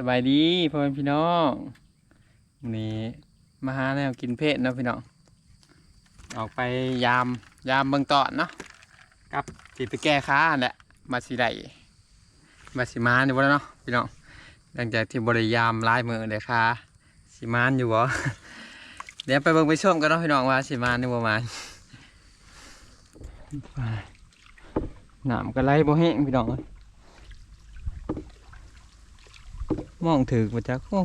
สบายดีพ่อแม่พี่น้องวันนี้มาหาแนวกินเพศเนาะพี่น้องออกไปยามยามเบิ่งตอนเนาะกับสิไปแก้ค้าหั่นแหละมาสิได้มาสิมานอยู่บ่แล้วเนาะพี่น้องหลังจากที่บริยามหลายมือเลยค่ะสิมานอยู่บ่เดี๋ยวไปเบิ่งไปชมกันเนาะพี่น้องว่าสิมานหรือบ่มานไปน้ำก็ไหลบ่แห้งพี่น้องเอ้ย มองถือมาจักโอ้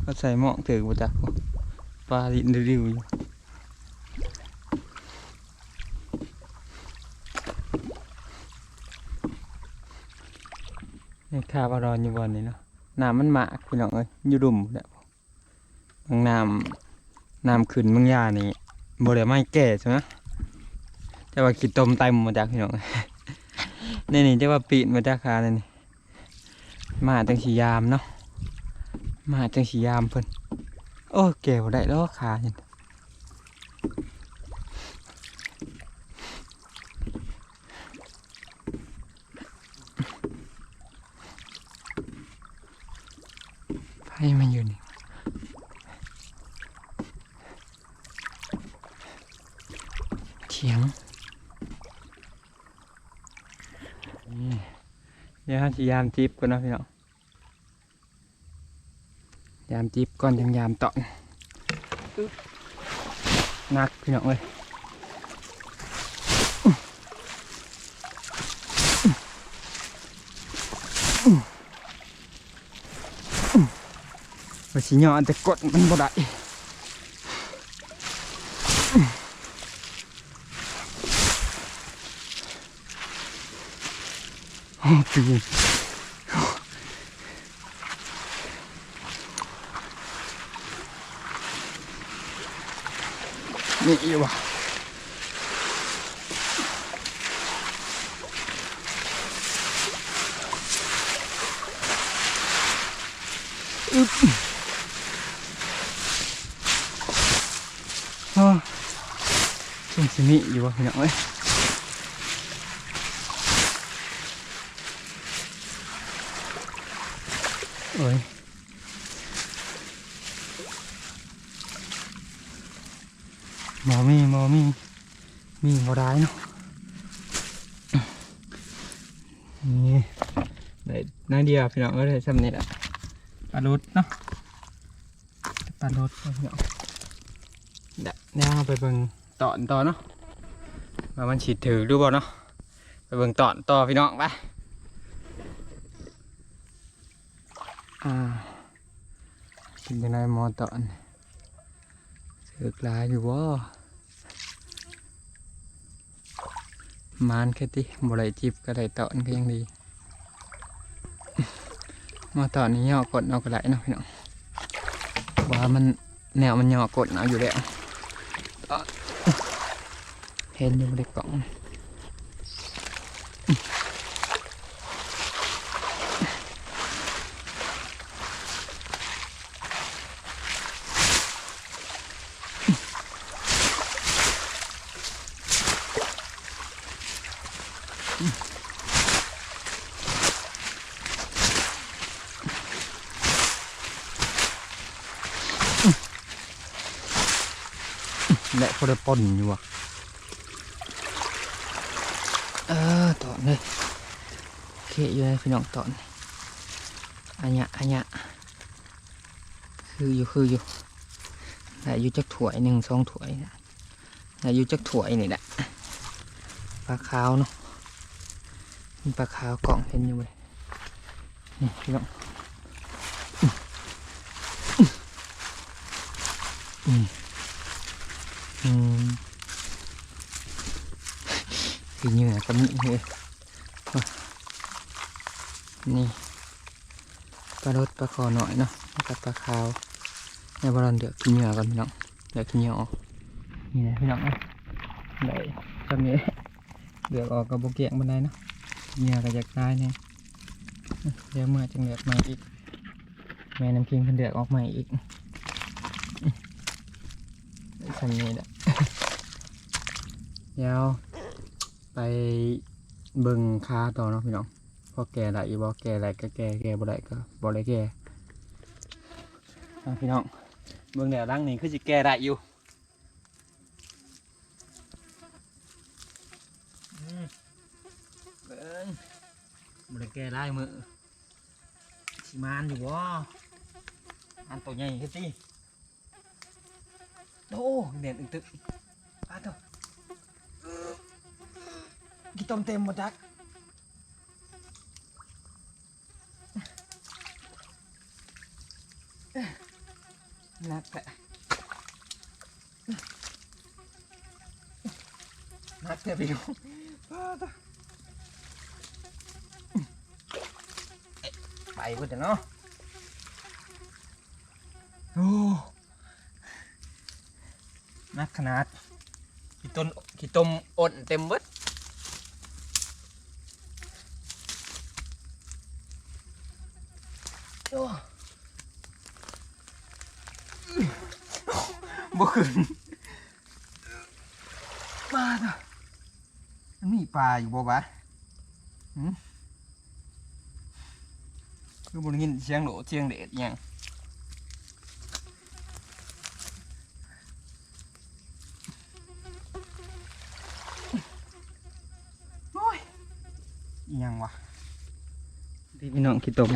เขาใส่มองถือมาจักปลาดินริวๆอยู่นี่ข้ารอนอยู่บนนี้เนาะน้ำมันหมากพี่น้องเอ้ยอยู่ดุมแล้วบางน้ำน้ำขึ้นบางยานี่บ่ได้ไม่แก่ใช่ไหมแต่ว่าขีดต้มเต็มมาจากพี่น้องนี่นี่จะว่าปีนมาจากคาเนี่มาจังสียามเนาะ มาจังสียามเพิ่นโอ้เก๋บ่ได้แล้วขาเห็นไพ่มันอยู่นี่เถียงนี่เดี๋ยวเราสิยามจิบกันนะพี่น้องามจีบก่อนยังยามตอนหนักพี่น้องเอ้ยว่าสิย่อแต่กดมันบ่ได้โอ้ปี นนี่อยู่ว่ะอึ๊บอ้ช่วงสิมีอยู่ว่ะพี่น้องเอ้ยโอ้ย หมอมีหมอมี มีหมอได้เนาะนี่ได้น้อยเดียวพี่น้องก็ได้ทำนี่แหละปลาลุดเนาะปลาลุดพี่น้องเดี๋ยวเดี๋ยวเราไปเบิ่งตอนต่อเนาะว่ามันฉีดถือดูบ่เนาะไปเบิ่งตอนต่อพี่น้องไปอ่ากินยังไงหมอตอนถือกลายอยู่บ่ มานแค่ติบ่ได้จิบก็ได้ตอนก็ยังดี มาตอนนี้ย่อกดเอาก็ได้เนาะพี่น้องว่ามันแนวมันย่อกดเอาอยู่แล้วเห็นอยู่ในกล่อง และพอได้ปนอยู่อะเออตอนเลยโอเคอยู่เลยพี่น้องตอนอันเนี้ยอันเนี้ยคืออยู่คืออยู่แต่อยู่จักถวยหนึ่งสองถวยนะแต่อยู่จักถวยนี่แหละปลาขาวเนาะมีปลาขาวกล่องเห็นอยู่เลยนี่พี่น้องอืม อืมคือเหงื่อก็มีเลยนี่ปลารสปลาคอหน่อยเนาะกับปลาขาวในบอนเดือดกินเหงื่อก่อนพี่น้องเดือดกินเหงื่อออกนี่นะพี่น้องเอ้ยได้จำนี้เดือดออกกับโบเกียงบันไดเนาะเหงื่อก็จะตายเนี่ยเดี๋ยวเมื่อจังเดือดมาอีกแม่น้ำคิงเพิ่นเดือดออกมาอีกทำนี้แหละ เดี๋ยวไปเบิ่งค้าต่อเนาะพี่น้องพอแก่ได้อีบ่แก่ได้ก็แก่แก่บ่ได้ก็บ่ได้แก่พี่น้องเบื้งแนวร่างนี้คือจะแก้ได้อยู่มเบิ้งมันได้แก้ได้มือสิมานอยู่วะอันตัวใหญ่ขึ้นสิโอ้เด่นอึกตึ กปลาตัวกี่ต้มเต็มหมดจักนักแหละนักแต่พี่น้องไปเพื่อนเนาะโอ้ นักขนาดขี้ต้นขี้ต้มอดเต็มเบิดโอ้บ่ขึ้นมาเถอะมันมีปลาอยู่บ่วะหืมคือบ่ได้ยินเสียงโหลเสียงเด็ดยังโอ้ยอิห ยังวะที่พี่น้องขี้ตม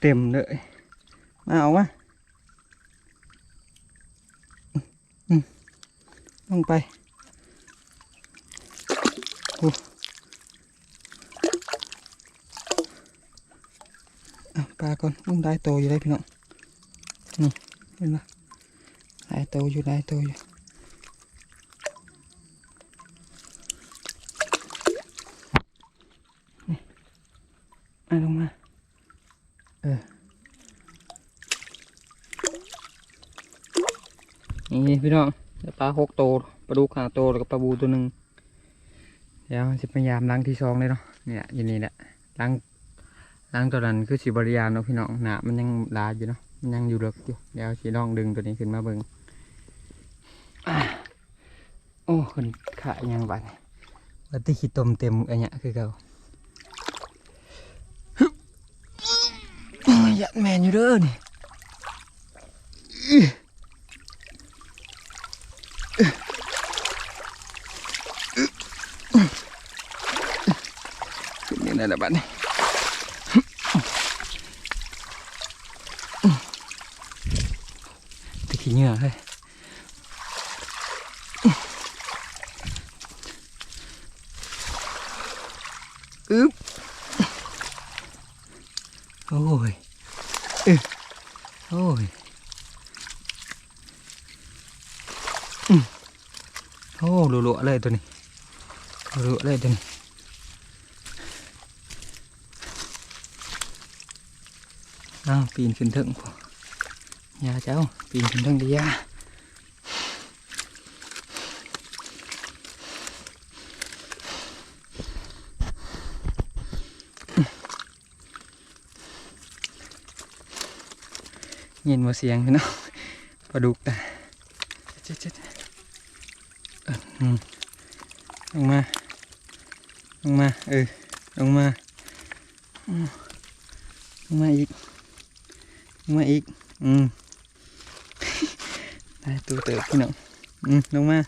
เต็มเลยมาเอาวะลงไปโอ้เอาปลาก่อนลุงได้โตอยู่ได้พี่น้องนี่เห็นปะได้โตอยู่ได้โตอยู่ เอาลงมา เออ นี่พี่น้องได้ปลาหกโตวปลาดุกห้าโตวแล้วก็ปลาบูตัวหนึ่งเดี๋ยวสิพยายามล้างที่ซองเลยเนาะเนี่ยอยู่นี่แหละล้างล้างตัวนั้นคือสีบริยามเนาะพี่น้องหนามันยังลาอยู่เนาะมันยังอยู่เลิกอยู่เดี๋ยวสีลองดึงตัวนี้ขึ้นมาเบิ่งอ่าโอ้คนขายังบัดนี่วัดที่ขี้ตมเต็มอันเนี้ยคือเก่าฮึบโอ้ ยยัดแมนอยู่เด้อนี่ขึ้นนี่นั่นแหละบัดนี้ตะขี้เหงื่อเฮ้ยอึ๊บโอ้ยอึ๊บโอ้ยอืม โอ้รัวๆเลยตัวนี้รัวๆเลยตัวนี้อ้าวปีนขึ้นถึงพอยาเจ้า ปีนขึ้นถึงดียาเย็นมาเสียงพี่น้องปลาดุกอะเจ็ดเจ็ด ลงมา ลงมา เออ ลงมาอืมลงมาอีก ลงมาอีก อืม ได้ตัวเติบพี่น้อง อืม ลงมา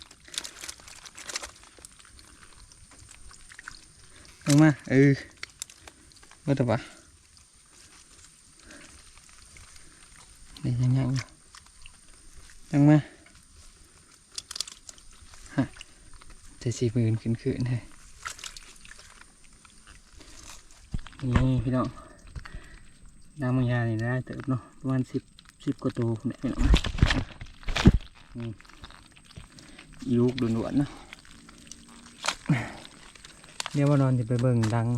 ลงมา เออว่าแต่ว่าเดี๋ยวยังยังอยู่ลงมาฮะ จะสีมืนขึ้นขึ้นให้นี่พี่น้องน้ำมันยานี่ได้เติบเนาะประมาณสิบสิบกว่าตัวคุณแม่พี่น้องนี่อีลูกด่วนๆเนาะเดี๋ยวว่านอนจะไปเบิ่งดัง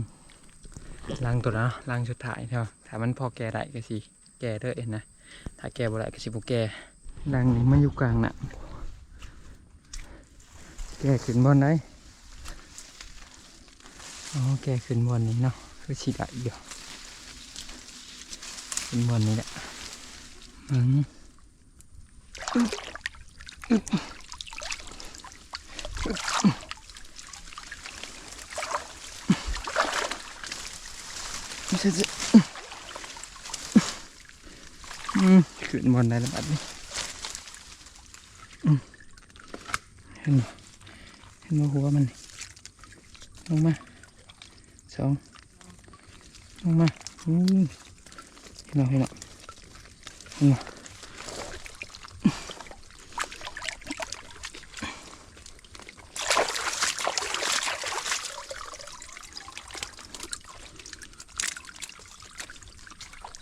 ลังตัวนะลังสุดท้ายเนาะถ้ามันพอแก่ได้ก็สิแก่เด้อเอ็นนะถ้าแก่บ่ได้ก็สิบ่แก่ดังนี่มันอยู่กลางน่ะ แก่ขึ้นบนได้อ๋อแก่ขึ้นบนนี้เนาะคือสิได้อยู่เป็นวันนี้แหละอืมอึ๊บอึ๊บอึ๊บไม่ใช่สิอือืมขึ้นบนได้แล้วบัดนี้อืมเห็นบ่เห็ นบ่หัวมันนี่ลงมาสองลงมาอู้เห็นบ่เห็นบ่เห็นบ่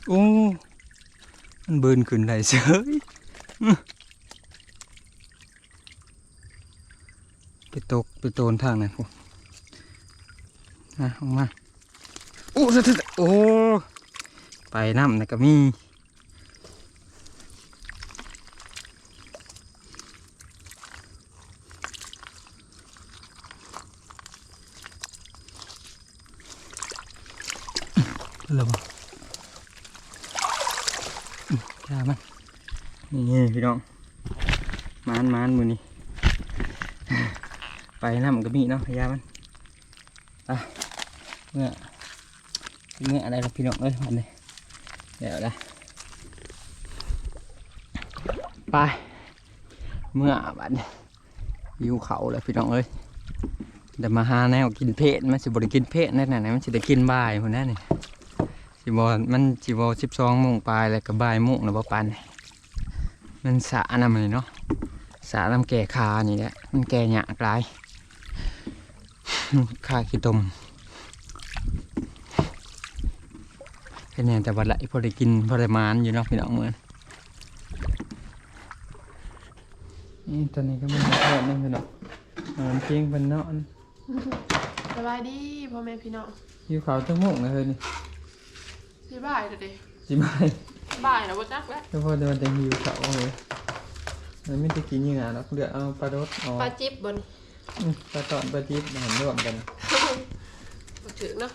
โอ้มันเบินขึ้นได้เฉยอื้อ ไปโตนทางนพวกมาออกมาโอ้สะเทือนโอ้ไปน้ำนะก็มีอะไรบ้างจ้ามันนี่พี่น้องมานมานมือนี้ ไปน้ำมันก็มีเนาะพยามันอะเมื่อเมื่ออะไรล่ะพี่น้องเอ้ยมันเลยเดี๋ยวละไปเมื่อบัดนี้ยิวเขาเลยพี่น้องเอ้ยเดี๋ยวมาหาแนวกินเพศมันสิบริกินเพศแน่ๆนะมันสิได้กินบ่ายคนนั้นนี่สิบอมันสิบอสิบสองโมงปลายแล้วก็บ่ายโมงแล้วบ่ปันมันสานะมันเนาะสาลำแก่คานี่แหละมันแก่หยากลาย คาขี้ตมเป็นแน่แต่วันไหลพอได้กินพอได้มานอยู่เนาะพี่น้องเหมือนนี่ตอนนี้ก็มันแค่นึงพี่น้องนอนเพียงเป็นเนาะสบายดีพ่อแม่พี่น้องอยู่เขาทั้งโมงเลยเฮ้ยนี่สิบ่ายเด้อเด้สิบายบ่ายแล้วบ่จักแล้วก็พอเดินแต่หิวเขาเลยมันไม่ได้กินอยังไงหรอกเลือกเอาปลารสเอาปลาจิ๊บบ่น อืมปลาตอนปลาจิ๊บมาหันรวมกันบ่ถึงเนาะ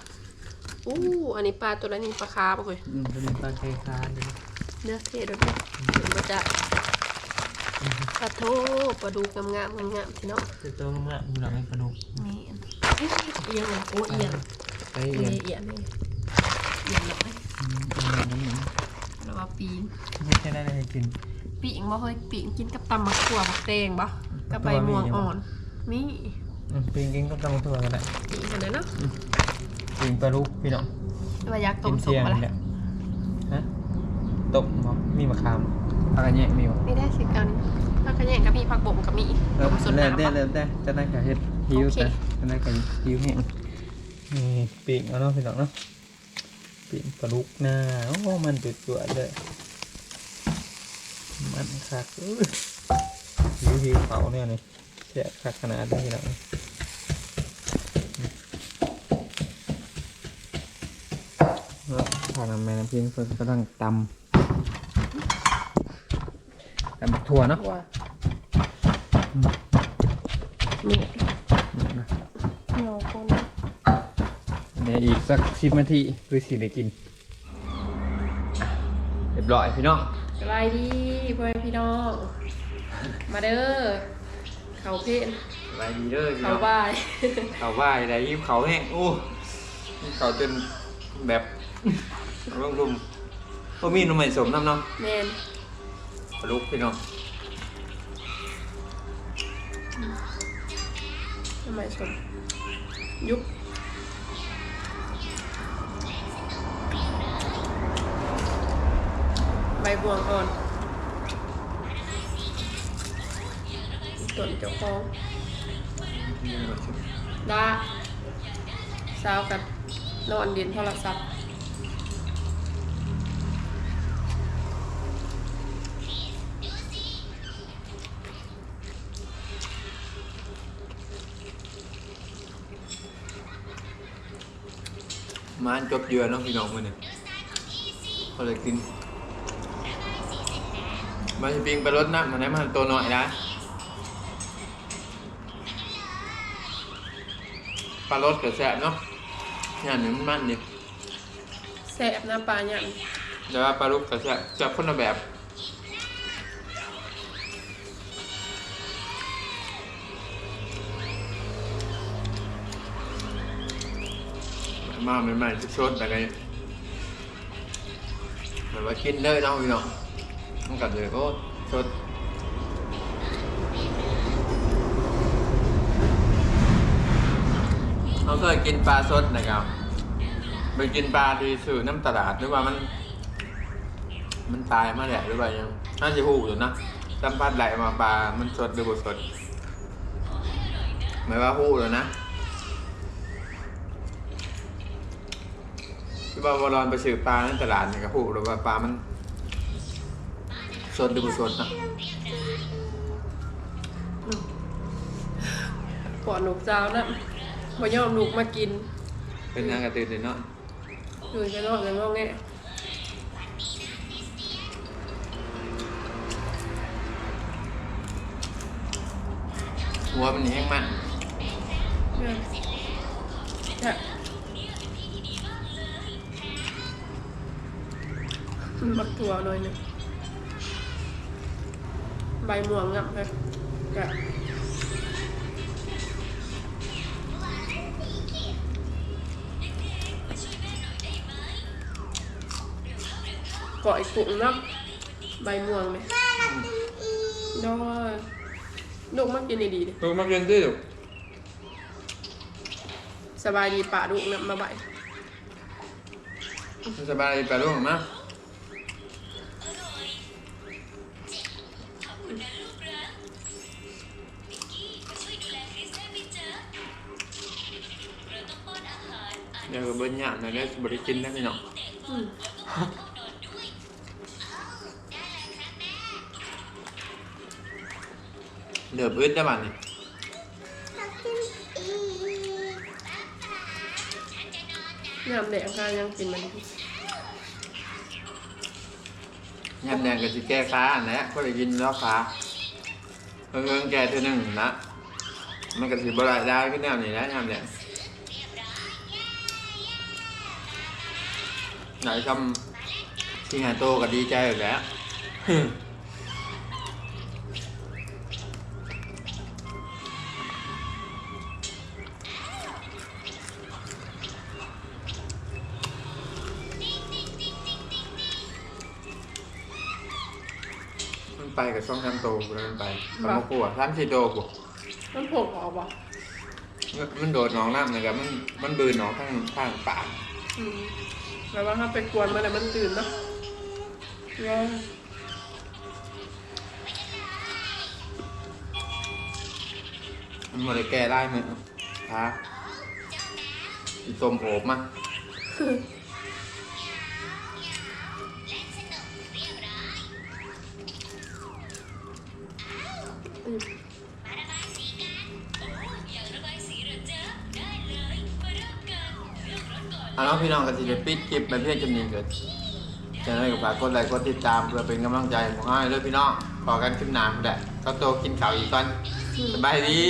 อู้อันนี้ปลาตัวละนี้ปลาคาบ่เฮ้ยอืมเป็นปลาไข่คาเลยเนื้อเท่ด้วยเด้อเห็นบ่จ๊ะปลาโทปลาดูงามๆงามๆพี่น้องจะโตมากๆเราไม่กระดูกนี่อันเอ้ยเอียงเลยโอ้เอียงไปอันเอียงนี้เอียงนี่เอียงน้อยอืมเอาหน่อยน้ำหนึ่งแล้วว่าปีนไม่ใช่ได้เลยกินปีงบ่เฮ้ยปีงกินกับตำมะขั่วบักแตงบ่กับใบม่วงอ่อน มีอืมปิงกินก็ต้องตัวกันแหละปีงกันเลยเนาะปิงปลาลูกพี่น้องว่าอยากต้กิมนสุกเที่ยงบ่ล่ะเนี่ยฮะต้มบ่มีมะขามปลากระแยงมีบ่ไม่ได้สิกันผักกระแยงก็มีผักบ่มก็มีเริ่มต้มสดเริ่มน้ำได้ปะ เริ่มได้จะได้กับเฮ็ดหิวโอเค แต่จะได้กับหิวแห้งนี่ปิงเอาเนาะพี่น้องเนาะปิงปลาลูกหน้าโอ้มันจุดจวดๆเลยมันคักอื้อหิวหิวเขาเนี่ยนี่ แฉะคักขนาดนี้แล้วแล้วทางน้ำแม่น้ำพิงเพิ่นกำลังตำตำบักถั่วเนาะว่านี่นี่นะเงาคนเดี๋ยวอีกสักสิบนาทีคือสิได้กินอะเรียบร้อยพี่น้องสบายดีพ่อแม่พี่น้อง มาเด้อ เขาเพนสบายดีเด้อพี่เขาน้องบ่ายเขาว่าอะไรยิ้มเขาแห้งโอ้เขาจนแบบรุมรุมๆก็มีหนุ่มใหม่สมน้ำเนาะแมนปลุกพี่น้องทำไมชมยุบใบบัวก่อน ต้นเจ้าของดาสาวกับนอนเดินโทรศัพท์มานจบเยือเนาะพี่น้องมือเนี่ยเขาเลยกิน มาจะปิงไปรถน้ำมาไหนมาตัวหน่อยนะ ลารสกับแซ่บเนาะงานนี้มันมันดิแสบน้ำปลาเนี่ยแต่ว่าปลาลูกกับแซ่บแซ่บคนละแบบมาใหม่ๆชุดๆแต่ก็แบบว่ากินเลยเนาะพี่น้องมันกัดเลยโอ้สด เขาเคยกินปลาสดนะครับไปกินปลาที่สื่อน้ำตลาดหรือว่ามัน มันตายมาแหละหรือว่ายังน่าจะหูอยู่นะจำพัดไหลมาปลา มันสดหรือบ่สดไม่ว่าหูแล้วนะที่ว่าบอลอนไปซื้อปลาในตลาดนี่ก็หูหรือว่าปลามันสดหรือบ่สดนะก่อนหนุกเจ้านะ บ่ยอมลูกมากินเป็นยังกระตือรือเนาะอยู่จะนอกจะงอกแงหัวมันแห้งมันเนี่ยเนี่ยบักถั่วหน่อยหนึงใบม่วงงับเลยกะ ก่อยกุ้งเนาะใบม่วงไหมน้อยลูกมากินดีๆดิตัวมันเป็นที่สบายดีป่าลูกนะมาใบสบายดีปลาลูกมั้ยเดี๋ยวก็เบิ้ลหยาบหนะแล้วบริกินได้ไหมเนาะ เดือบอึดได้บ้านี่น้ำแดงก็ยังกินมันอยู่ยำแดงก็จะแก้ค้าอันนี้ก็เลยกินแล้วค้าเพิ่งเพิ่งแก้เท่านึงนะ มันก็สิบรายได้ขึ้นแนวนี้นะยำแดงไหนคำที่หาโตก็ดีใจอยู่แล้ว ไปกับช่องทำโตกูเลยมันไปทำมากูอะทำสี่โตกูมันโผล่ออกบ่มันโดดหนองน้ำนะครับมันมันบืนหนองข้างข้างปากอืมแล้วว่าถ้าไปกวนมันแล้วมันตื่นเนาะว่ามันมาเลยแก้ได้ไหมฮะอีต้มโอบมา อาน้องพี่น้องกันสิเดปิดคลิปไปเพื่อจำเนียนเกิดจะได้กับฝากกดไลค์กดติดตามเพื่อเป็นกำลังใจของให้ด้วยพี่น้องขอกันขึ้นหนามแหละก็โตกินข่าวอีกก่อนสบายดี